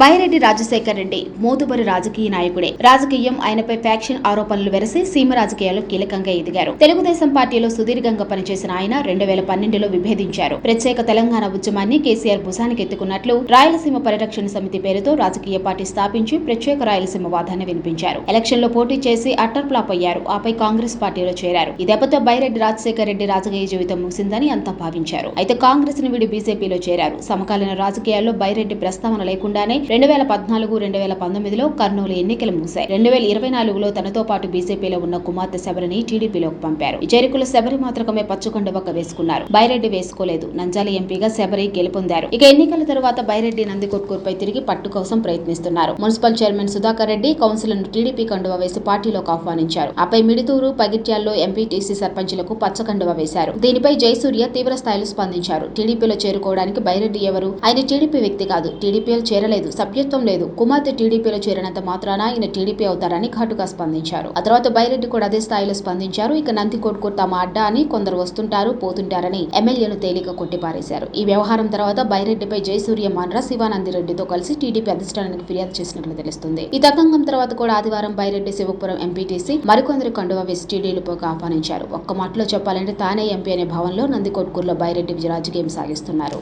బైరెడ్డి రాజశేఖర్ రెడ్డి మోతుబరి రాజకీయ నాయకుడే. రాజకీయం ఆయనపై ఫ్యాక్షన్ ఆరోపణలు వెరసి సీమ రాజకీయాల్లో కీలకంగా ఎదిగారు. తెలుగుదేశం పార్టీలో సుదీర్ఘంగా పనిచేసిన ఆయన రెండు వేల పన్నెండులో విభేదించారు. ప్రత్యేక తెలంగాణ ఉద్యమాన్ని కేసీఆర్ భుజానికి ఎత్తుకున్నట్లు రాయలసీమ పరిరక్షణ సమితి పేరుతో రాజకీయ పార్టీ స్థాపించి ప్రత్యేక రాయలసీమ వాదాన్ని వినిపించారు. ఎలక్షన్లో పోటీ చేసి అట్టర్ ఫ్లాప్ అయ్యారు. ఆపై కాంగ్రెస్ పార్టీలో చేరారు. ఈ దెబ్బతో బైరెడ్డి రాజశేఖర్ రెడ్డి రాజకీయ జీవితం ముగిసిందని అంతా భావించారు. అయితే కాంగ్రెస్ను వీడి బీజేపీలో చేరారు. సమకాలీన రాజకీయాల్లో బైరెడ్డి ప్రస్తావన లేకుండానే రెండు వేల పద్నాలుగు రెండు వేల పంతొమ్మిదిలో కర్నూలు ఎన్నికలు మూశాయి రెండు వేల ఇరవై నాలుగులో తనతో పాటు బీజేపీలో ఉన్న కుమార్తె శబరిని టీడీపీలోకి పంపారు. ఈ చేరికలు శబరి మాత్రకమే ఒక వేసుకున్నారు. బైరెడ్డి వేసుకోలేదు. నంజాల ఎంపీగా శబరి గెలుపొందారు. ఇక ఎన్నికల తరువాత బైరెడ్డి నందికొట్కూరుపై తిరిగి పట్టు కోసం ప్రయత్నిస్తున్నారు. మున్సిపల్ చైర్మన్ సుధాకర్ రెడ్డి కౌన్సిలర్ను టీడీపీ కండువా వేసి పార్టీలోకి ఆహ్వానించారు. ఆపై మిడితూరు పగిట్యాల్లో ఎంపీటీసీ సర్పంచులకు పచ్చకండువా వేశారు. దీనిపై జయసూర్య తీవ్ర స్థాయిలో స్పందించారు. టీడీపీలో చేరుకోవడానికి బైరెడ్డి ఎవరు? ఆయన టీడీపీ వ్యక్తి కాదు. టీడీపీలో చేరలేదు. సభ్యత్వం లేదు. కుమార్తె టీడీపీలో చేరినంత మాత్రాన ఆయన టీడీపీ అవుతారని ఘాటుగా స్పందించారు. ఆ తర్వాత బైరెడ్డి కూడా అదే స్థాయిలో స్పందించారు. ఇక నందికొట్కు తమ అడ్డా అని కొందరు వస్తుంటారు పోతుంటారని ఎమ్మెల్యేను తేలిక కొట్టిపారేశారు. ఈ వ్యవహారం తర్వాత బైరెడ్డిపై జయసూర్య మాన్రా శివానందిరెడ్డితో కలిసి టీడీపీ అధిష్టానానికి ఫిర్యాదు చేసినట్లు తెలుస్తుంది. ఈ తతంగం తర్వాత కూడా ఆదివారం బైరెడ్డి శివపురం ఎంపీటీసీ మరికొందరు కండువా వేసి టీడీపీకి ఆహ్వానించారు. ఒక్క మాటలో చెప్పాలంటే తానే ఎంపీ అనే భావంలో నందికొట్కూరులో బైరెడ్డి రాజకీయం సాగిస్తున్నారు.